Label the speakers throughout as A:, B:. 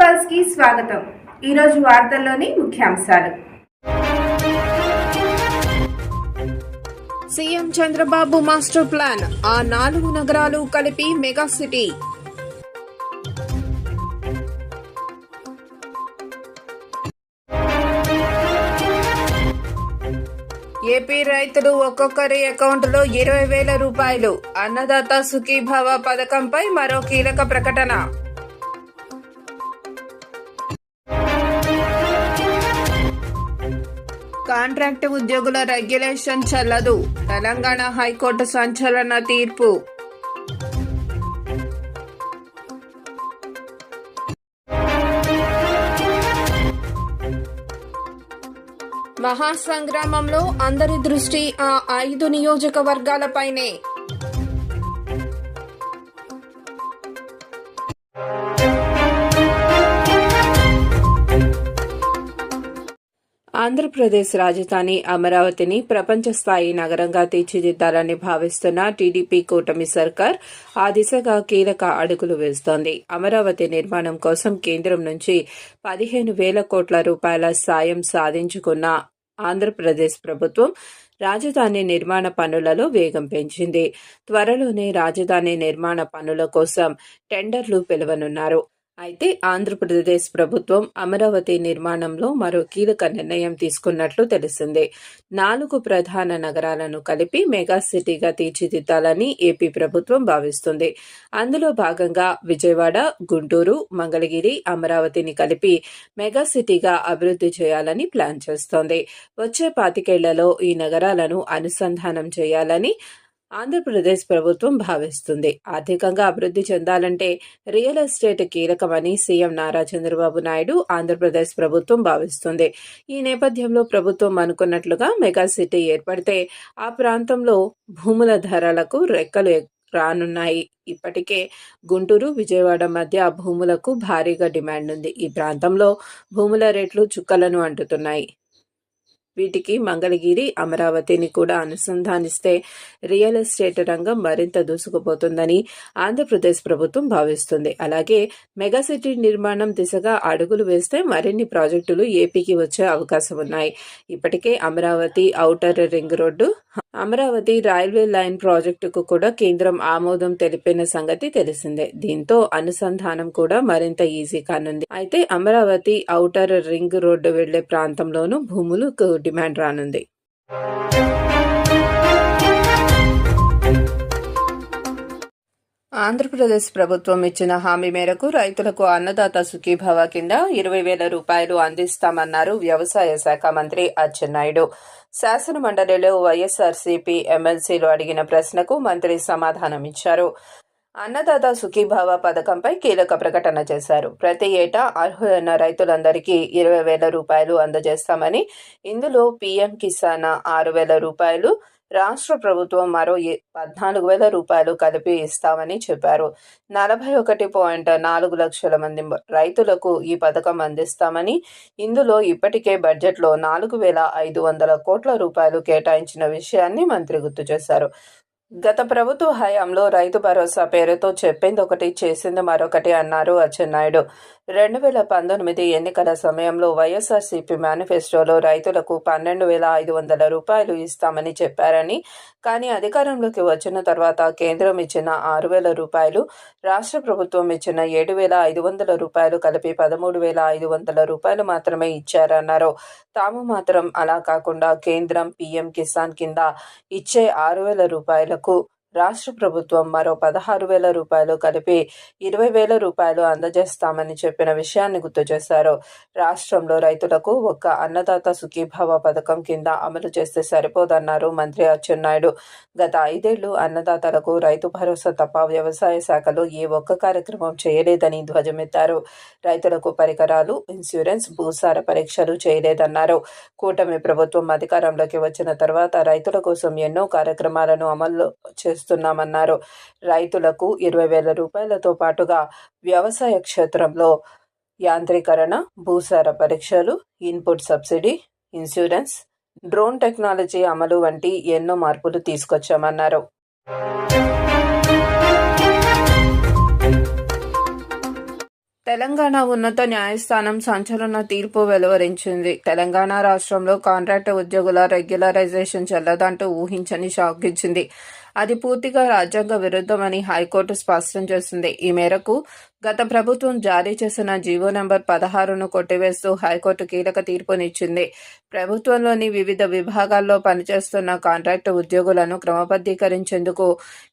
A: పల్స్కి స్వాగతం. ఈరోజు వార్తల్లోని ముఖ్యాంశాలు.
B: CM Chandrababu master plan. ఆ నాలుగు నగరాలు కలిపి మెగా సిటీ. ఏపీ రైతులు ఒక్కొక్కరి అకౌంట్లో ఇరవై వేల రూపాయలు. అన్నదాత సుఖీభావ పథకంపై మరో కీలక ప్రకటన. కాంట్రాక్ట్ ఉద్యోగుల రెగ్యులేషన్ చెల్లదు. తెలంగాణ హైకోర్టు సంచలన తీర్పు. మహాసంగ్రామంలో అందరి దృష్టి ఆ ఐదు నియోజకవర్గాలపైనే. ఆంధ్రప్రదేశ్ రాజధాని అమరావతిని ప్రపంచ స్థాయి నగరంగా తీర్చిదిద్దాలని భావిస్తున్న టీడీపీ కూటమి సర్కార్ ఆ దిశగా కీలక అడుగులు వేస్తోంది. అమరావతి నిర్మాణం కోసం కేంద్రం నుంచి పదిహేను వేల కోట్ల రూపాయల సాయం సాధించుకున్న ఆంధ్రప్రదేశ్ ప్రభుత్వం రాజధాని నిర్మాణ పనులలో వేగం పెంచింది. త్వరలోనే రాజధాని నిర్మాణ పనుల కోసం టెండర్లు పిలువనున్నారు. అయితే ఆంధ్రప్రదేశ్ ప్రభుత్వం అమరావతి నిర్మాణంలో మరో కీలక నిర్ణయం తీసుకున్నట్లు తెలిసింది. నాలుగు ప్రధాన నగరాలను కలిపి మెగా సిటీగా తీర్చిదిద్దాలని ఏపీ ప్రభుత్వం భావిస్తుంది. అందులో భాగంగా విజయవాడ గుంటూరు మంగళగిరి అమరావతిని కలిపి మెగా సిటీగా అభివృద్ధి చేయాలని ప్లాన్ చేస్తోంది. వచ్చే పాతికేళ్ళలో ఈ నగరాలను అనుసంధానం చేయాలని ఆంధ్రప్రదేశ్ ప్రభుత్వం భావిస్తుంది. ఆర్థికంగా అభివృద్ధి చెందాలంటే రియల్ ఎస్టేట్ కీలకమని సీఎం నారా చంద్రబాబు నాయుడు ఆంధ్రప్రదేశ్ ప్రభుత్వం భావిస్తుంది. ఈ నేపథ్యంలో ప్రభుత్వం అనుకున్నట్లుగా మెగా సిటీ ఏర్పడితే ఆ ప్రాంతంలో భూముల ధరలకు రెక్కలు రానున్నాయి. ఇప్పటికే గుంటూరు విజయవాడ మధ్య భూములకు భారీగా డిమాండ్ ఉంది. ఈ ప్రాంతంలో భూముల రేట్లు చుక్కలను అంటుతున్నాయి. వీటికి మంగళగిరి అమరావతిని కూడా అనుసంధానిస్తే రియల్ ఎస్టేట్ రంగం మరింత దూసుకుపోతుందని ఆంధ్రప్రదేశ్ ప్రభుత్వం భావిస్తుంది. అలాగే మెగాసిటీ నిర్మాణం దిశగా అడుగులు వేస్తే మరిన్ని ప్రాజెక్టులు ఏపీకి వచ్చే అవకాశం ఉన్నాయి. ఇప్పటికే Amaravati outer ring road Amaravati railway line ప్రాజెక్టుకు కూడా కేంద్రం ఆమోదం తెలిపిన సంగతి తెలిసిందే. దీంతో అనుసంధానం కూడా మరింత ఈజీ కానుంది. అయితే అమరావతి ఔటర్ రింగ్ రోడ్డు వెళ్ళే ప్రాంతంలోనూ భూములు డిమాండ్ రానుంది. ఆంధ్రప్రదేశ్ ప్రభుత్వం ఇచ్చిన హామీ మేరకు రైతులకు అన్నదాత సుఖీభవ కింద ఇరవై వేల రూపాయలు అందిస్తామన్నారు వ్యవసాయ శాఖ మంత్రి అచ్చెన్నాయుడు. శాసన మండలిలో వైఎస్ఆర్సీపీ ఎమ్మెల్సీలు అడిగిన ప్రశ్నకు మంత్రి సమాధానమిచ్చారు. అన్నదాత సుఖీభావ పథకంపై కీలక ప్రకటన చేశారు. ప్రతి ఏటా అర్హులైన రైతులందరికీ ఇరవై వేల రూపాయలు అందజేస్తామని ఇందులో పీఎం కిసాన్ ఆరు వేల రూపాయలు రాష్ట్ర ప్రభుత్వం మరో పద్నాలుగు వేల రూపాయలు కలిపి ఇస్తామని చెప్పారు. నలభై ఒకటి పాయింట్ నాలుగు లక్షల మంది రైతులకు ఈ పథకం అందిస్తామని ఇందులో ఇప్పటికే బడ్జెట్లో నాలుగు వేల ఐదు వందల కోట్ల రూపాయలు కేటాయించిన విషయాన్ని మంత్రి గుర్తు చేశారు. గత ప్రభుత్వ హయాంలో రైతు భరోసా పేరుతో చెప్పింది ఒకటి చేసింది మరొకటి అన్నారు అచ్చెన్నాయుడు. రెండు వేల పంతొమ్మిది ఎన్నికల సమయంలో వైఎస్ఆర్సీపీ మేనిఫెస్టోలో రైతులకు పన్నెండు వేల ఐదు వందల రూపాయలు ఇస్తామని చెప్పారని కానీ అధికారంలోకి వచ్చిన తర్వాత కేంద్రం ఇచ్చిన ఆరు వేల రూపాయలు రాష్ట్ర ప్రభుత్వం ఇచ్చిన ఏడు వేల ఐదు వందల రూపాయలు కలిపి పదమూడు వేల ఐదు వందల రూపాయలు మాత్రమే ఇచ్చారన్నారు. తాము మాత్రం అలా కాకుండా కేంద్రం పీఎం కిసాన్ కింద ఇచ్చే ఆరు వేల రూపాయలు రూపాయలకు రాష్ట్ర ప్రభుత్వం మరో పదహారు వేల రూపాయలు కలిపి ఇరవై వేల రూపాయలు అందజేస్తామని చెప్పిన విషయాన్ని గుర్తు చేశారు. రాష్ట్రంలో రైతులకు ఒక్క అన్నదాత సుఖీభావ పథకం కింద అమలు చేస్తే సరిపోదన్నారు మంత్రి అచ్చెన్నాయుడు. గత ఐదేళ్ళు అన్నదాతలకు రైతు భరోసా తప్ప వ్యవసాయ శాఖలో ఏ ఒక్క కార్యక్రమం చేయలేదని ధ్వజమెత్తారు. రైతులకు పరికరాలు ఇన్సూరెన్స్ భూసార పరీక్షలు చేయలేదన్నారు. కూటమి ప్రభుత్వం అధికారంలోకి వచ్చిన తర్వాత రైతుల కోసం ఎన్నో కార్యక్రమాలను అమలు చేస్తున్నామన్నారు. రైతులకు ఇరవై వేల రూపాయలతో పాటుగా వ్యవసాయ క్షేత్రంలో యాంత్రీకరణ భూసార పరీక్షలు input subsidy insurance drone technology అమలు వంటి ఎన్నో మార్పులు తీసుకొచ్చామన్నారు. తెలంగాణ ఉన్నత న్యాయస్థానం సంచలన తీర్పు వెలువరించింది. తెలంగాణ రాష్ట్రంలో కాంట్రాక్ట్ ఉద్యోగుల రెగ్యులరైజేషన్ చెల్లదంటూ ఊహించని షాక్ ఇచ్చింది అది పూర్తిగా రాజ్యాంగ విరుద్ధమని హైకోర్టు స్పష్టం చేసింది. ఈ మేరకు గత ప్రభుత్వం జారీ చేసిన జీవో నెంబర్ పదహారును కొట్టివేస్తూ హైకోర్టు కీలక తీర్పునిచ్చింది. ప్రభుత్వంలోని వివిధ విభాగాల్లో పనిచేస్తున్న కాంట్రాక్టు ఉద్యోగులను క్రమబద్ధీకరించేందుకు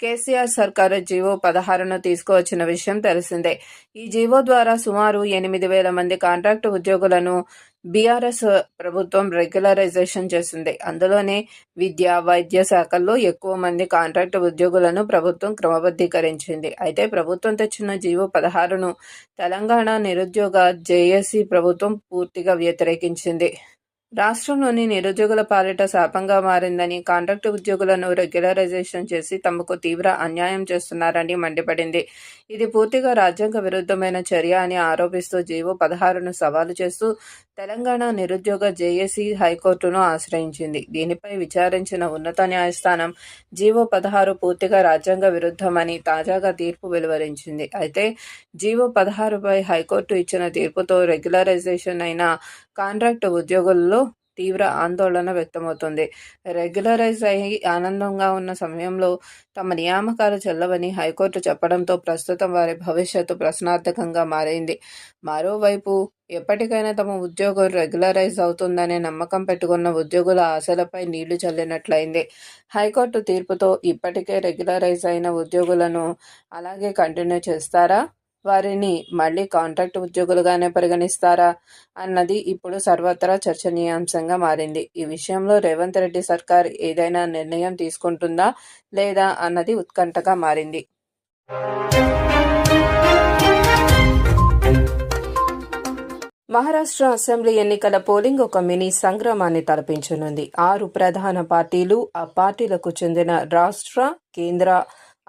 B: కేసీఆర్ సర్కారు జీవో పదహారును తీసుకువచ్చిన విషయం తెలిసిందే. ఈ జీవో ద్వారా సుమారు ఎనిమిది వేల మంది కాంట్రాక్టు ఉద్యోగులను బీఆర్ఎస్ ప్రభుత్వం రెగ్యులరైజేషన్ చేసింది. అందులోనే విద్య వైద్య శాఖల్లో ఎక్కువ మంది కాంట్రాక్ట్ ఉద్యోగులను ప్రభుత్వం క్రమబద్ధీకరించింది. అయితే ప్రభుత్వం తెచ్చిన జీవో పదహారును తెలంగాణ నిరుద్యోగ జేఏసీ ప్రభుత్వం పూర్తిగా వ్యతిరేకించింది. రాష్ట్రంలోని నిరుద్యోగుల పాలిట శాపంగా మారిందని కాంట్రాక్టు ఉద్యోగులను రెగ్యులరైజేషన్ చేసి తమకు తీవ్ర అన్యాయం చేస్తున్నారని మండిపడింది. ఇది పూర్తిగా రాజ్యాంగ విరుద్ధమైన చర్య అని ఆరోపిస్తూ జీవో పదహారును సవాలు చేస్తూ తెలంగాణ నిరుద్యోగ జేఏసీ హైకోర్టును ఆశ్రయించింది. దీనిపై విచారించిన ఉన్నత న్యాయస్థానం జీవో పదహారు పూర్తిగా రాజ్యాంగ విరుద్ధమని తాజాగా తీర్పు వెలువరించింది. అయితే జీవో పదహారుపై హైకోర్టు ఇచ్చిన తీర్పుతో రెగ్యులరైజేషన్ అయిన కాంట్రాక్ట్ ఉద్యోగుల్లో తీవ్ర ఆందోళన వ్యక్తమవుతుంది. రెగ్యులరైజ్ అయి ఆనందంగా ఉన్న సమయంలో తమ నియామకాలు చెల్లవని హైకోర్టు చెప్పడంతో ప్రస్తుతం వారి భవిష్యత్తు ప్రశ్నార్థకంగా మారింది. మరోవైపు ఎప్పటికైనా తమ ఉద్యోగం రెగ్యులరైజ్ అవుతుందనే నమ్మకం పెట్టుకున్న ఉద్యోగుల ఆశలపై నీళ్ళు చల్లినట్లయింది. హైకోర్టు తీర్పుతో ఇప్పటికే రెగ్యులరైజ్ అయిన ఉద్యోగులను అలాగే కంటిన్యూ చేస్తారా? వారిని మళ్ళీ కాంట్రాక్ట్ ఉద్యోగులుగానే పరిగణిస్తారా అన్నది ఇప్పుడు సర్వత్రా చర్చనీయాంశంగా మారింది. ఈ విషయంలో రేవంత్ రెడ్డి సర్కార్ ఏదైనా నిర్ణయం తీసుకుంటుందా లేదా అన్నది ఉత్కంఠగా మారింది. మహారాష్ట్ర అసెంబ్లీ ఎన్నికల పోలింగ్ ఒక మినీ సంగ్రామాన్ని తలపించనుంది. ఆరు ప్రధాన పార్టీలు ఆ పార్టీలకు చెందిన రాష్ట్ర కేంద్ర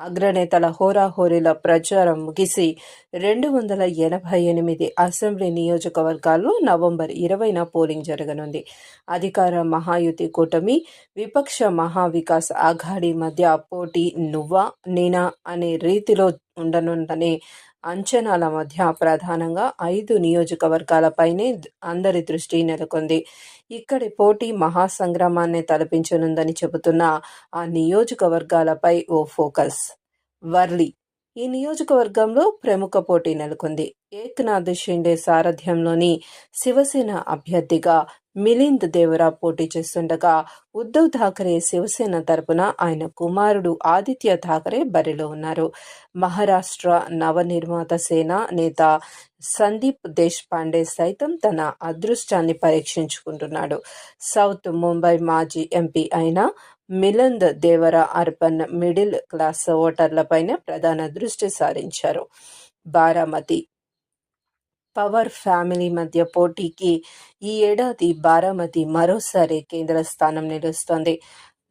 B: అగ్రనేతల హోరాహోరీల ప్రచారం ముగిసి రెండు వందల ఎనభై ఎనిమిది అసెంబ్లీ నియోజకవర్గాల్లో నవంబర్ ఇరవైన పోలింగ్ జరగనుంది. అధికార మహాయుతి కూటమి విపక్ష మహావికాస్ అఘాడీ మధ్య పోటీ నువ్వా నేనా అనే రీతిలో ఉండనుందని అంచనాల మధ్య ప్రధానంగా ఐదు నియోజకవర్గాలపైనే అందరి దృష్టి నెలకొంది. ఇక్కడి పోటీ మహాసంగ్రామాన్ని తలపించనుందని చెబుతున్న ఆ నియోజకవర్గాలపై ఓ ఫోకస్. వర్లి. ఈ నియోజకవర్గంలో ప్రముఖ పోటీ నెలకొంది. ఏక్నాథ్ షిండే సారథ్యంలోని శివసేన అభ్యర్థిగా మిలింద్ దేవరా పోటీ చేస్తుండగా ఉద్ధవ్ థాకరే శివసేన తరపున ఆయన కుమారుడు ఆదిత్య థాకరే బరిలో ఉన్నారు. మహారాష్ట్ర నవనిర్మాత సేన నేత సందీప్ దేశ్పాండే సైతం తన అదృష్టాన్ని పరీక్షించుకుంటున్నాడు. సౌత్ ముంబై మాజీ ఎంపీ అయిన Milind Deora urban middle class ఓటర్లపైన ప్రధాన దృష్టి సారించారు. బారామతి పవర్ ఫ్యామిలీ మధ్య పోటీకి ఈ ఏడాది బారామతి మరోసారి కేంద్ర స్థానం నిలుస్తోంది.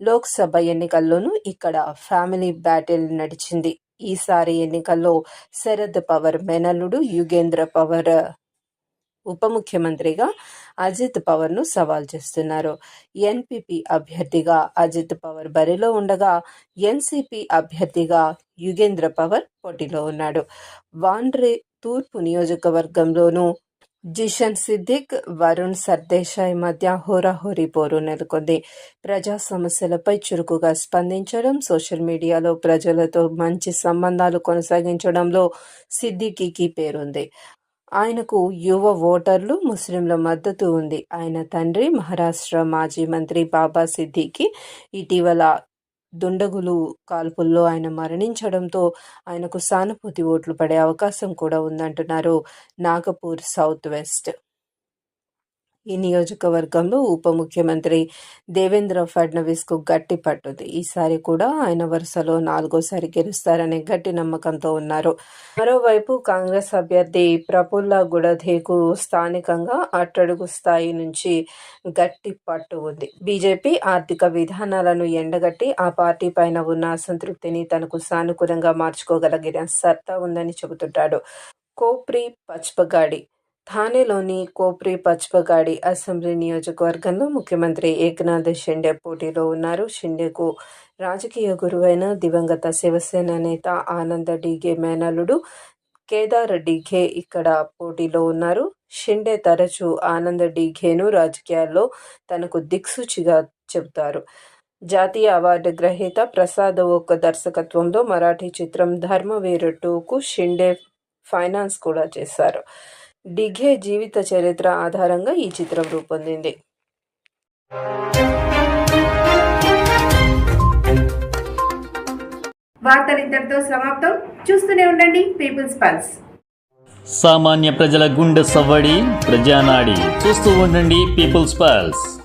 B: లోక్సభ ఎన్నికల్లోనూ ఇక్కడ ఫ్యామిలీ బ్యాటిల్ నడిచింది. ఈసారి ఎన్నికల్లో శరద్ పవర్ మెనల్లుడు యుగేంద్ర పవర్ ఉప ముఖ్యమంత్రిగా అజిత్ పవర్ను సవాల్ చేస్తున్నారు. ఎన్పిపి అభ్యర్థిగా అజిత్ పవర్ బరిలో ఉండగా ఎన్సిపి అభ్యర్థిగా యుగేంద్ర పవర్ పోటీలో ఉన్నాడు. వాండ్రే తూర్పు నియోజకవర్గంలోనూ జిషన్ సిద్దిక్ వరుణ్ సర్దేశాయ్ మధ్య హోరాహోరీ పోరు నెలకొంది. ప్రజా సమస్యలపై చురుకుగా స్పందించడం సోషల్ మీడియాలో ప్రజలతో మంచి సంబంధాలు కొనసాగించడంలో సిద్దికీకి పేరుంది. ఆయనకు యువ ఓటర్లు ముస్లింల మద్దతు ఉంది. ఆయన తండ్రి మహారాష్ట్ర మాజీ మంత్రి బాబా సిద్దికి ఇటీవల దుండగులు కాల్పుల్లో ఆయన మరణించడంతో ఆయనకు సానుభూతి ఓట్లు పడే అవకాశం కూడా ఉందంటున్నారు నాగపూర్ సౌత్ వెస్ట్. ఈ నియోజకవర్గంలో ఉప ముఖ్యమంత్రి దేవేంద్ర ఫడ్నవీస్కు గట్టి పట్టుంది. ఈసారి కూడా ఆయన వరుసలో నాలుగోసారి గెలుస్తారనే గట్టి నమ్మకంతో ఉన్నారు. మరోవైపు కాంగ్రెస్ అభ్యర్థి ప్రఫుల్ల గుడధేకు స్థానికంగా అట్టడుగు స్థాయి నుంచి గట్టి పట్టు ఉంది. బీజేపీ ఆర్థిక విధానాలను ఎండగట్టి ఆ పార్టీ పైన ఉన్న అసంతృప్తిని తనకు సానుకూలంగా మార్చుకోగలిగిన సత్తా ఉందని చెబుతుంటాడు. కోప్రి పచ్పగాడి థానేలోని కోప్రి పచ్పగాడి అసెంబ్లీ నియోజకవర్గంలో ముఖ్యమంత్రి ఏకనాథ్ షిండే పోటీలో ఉన్నారు. షిండేకు రాజకీయ గురువైన దివంగత శివసేన నేత ఆనంద డిగే మేనలుడు కేదార్ డిఘే ఇక్కడ పోటీలో ఉన్నారు. షిండే తరచూ ఆనంద డీఘేను రాజకీయాల్లో తనకు దిక్సూచిగా చెబుతారు. జాతీయ అవార్డు గ్రహీత ప్రసాద్ ఒక్క దర్శకత్వంలో మరాఠీ చిత్రం ధర్మవీరు టూకు షిండే ఫైనాన్స్ కూడా చేశారు. డిఘే జీవిత చరిత్ర ఆధారంగా ఈ చిత్రం రూపొందింది.
A: వార్తలు ఇంతటితో సమాప్తం. చూస్తూనే ఉండండి పీపుల్స్ పల్స్
C: సామాన్య ప్రజల గుండె సవ్వడి ప్రజానాడి. చూస్తూ ఉండండి పీపుల్స్ పల్స్